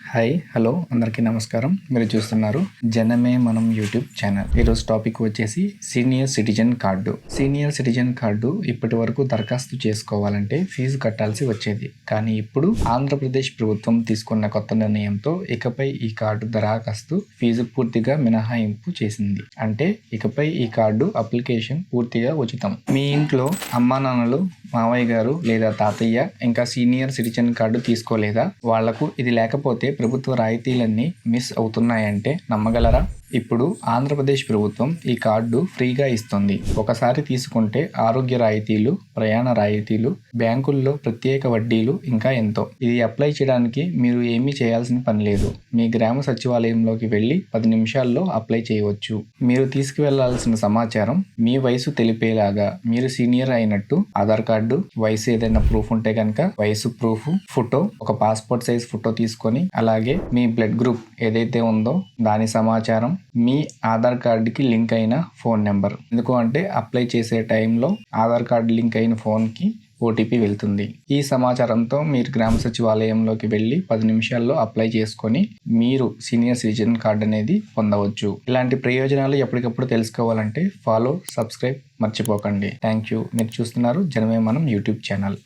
Hi hello అందరికీ నమస్కారం. మీరు చూస్తున్నారు జనమే మనం యూట్యూబ్ ఛానల్. ఈరోజు టాపిక్ వచ్చేసి senior citizen card. Senior citizen card ఇప్పటి వరకు దరఖాస్తు చేసుకోవాలంటే ఫీజు కట్టాల్సి వచ్చేది. కానీ ఇప్పుడు ఆంధ్రప్రదేశ్ ప్రభుత్వం తీసుకున్న కొత్త నిర్ణయంతో ఇకపై ఈ కార్డు దరఖాస్తు ఫీజు పూర్తిగా మినహాయింపు చేసింది. అంటే ఇకపై ఈ కార్డు అప్లికేషన్ పూర్తిగా ఉచితం. మీ ఇంట్లో అమ్మా నాన్నలు మావయ్య గారు లేదా తాతయ్య ఇంకా సీనియర్ సిటిజన్ కార్డు తీసుకోలేదా? వాళ్ళకు ఇది లేకపోతే ప్రభుత్వ రాయితీలన్నీ మిస్ అవుతున్నాయంటే నమ్మగలరా? ఇప్పుడు ఆంధ్రప్రదేశ్ ప్రభుత్వం ఈ కార్డు ఫ్రీగా ఇస్తుంది. ఒకసారి తీసుకుంటే ఆరోగ్య రాయితీలు ప్రయాణ రాయితీలు బ్యాంకుల్లో ప్రత్యేక వడ్డీలు ఇంకా ఎంతో. ఇది అప్లై చేయడానికి మీరు ఏమీ చేయాల్సిన పని లేదు. మీ గ్రామ సచివాలయంలోకి వెళ్ళి పది నిమిషాల్లో అప్లై చేయవచ్చు. మీరు తీసుకువెళ్ళాల్సిన సమాచారం మీ వయసు తెలిపేలాగా మీరు సీనియర్ అయినట్టు ఆధార్ కార్డు వయసు ఏదైనా ప్రూఫ్ ఉంటే కనుక వయసు ప్రూఫ్ ఫోటో ఒక పాస్పోర్ట్ సైజ్ ఫోటో తీసుకొని అలాగే మీ బ్లడ్ గ్రూప్ ఏదైతే ఉందో దాని సమాచారం మీ ఆధార్ కార్డుకి లింక్ అయిన ఫోన్ నెంబర్. ఎందుకు అంటే అప్లై చేసే టైంలో ఆధార్ కార్డు లింక్ అయిన ఫోన్కి ఓటీపీ వెళ్తుంది. ఈ సమాచారంతో మీరు గ్రామ సచివాలయంలోకి వెళ్ళి పది నిమిషాల్లో అప్లై చేసుకొని మీరు సీనియర్ సిటిజన్ కార్డ్ అనేది పొందవచ్చు. ఇలాంటి ప్రయోజనాలు ఎప్పటికప్పుడు తెలుసుకోవాలంటే ఫాలో సబ్స్క్రైబ్ మర్చిపోకండి. థ్యాంక్ యూ మీరు చూస్తున్నారు జనమే మనం యూట్యూబ్ ఛానల్.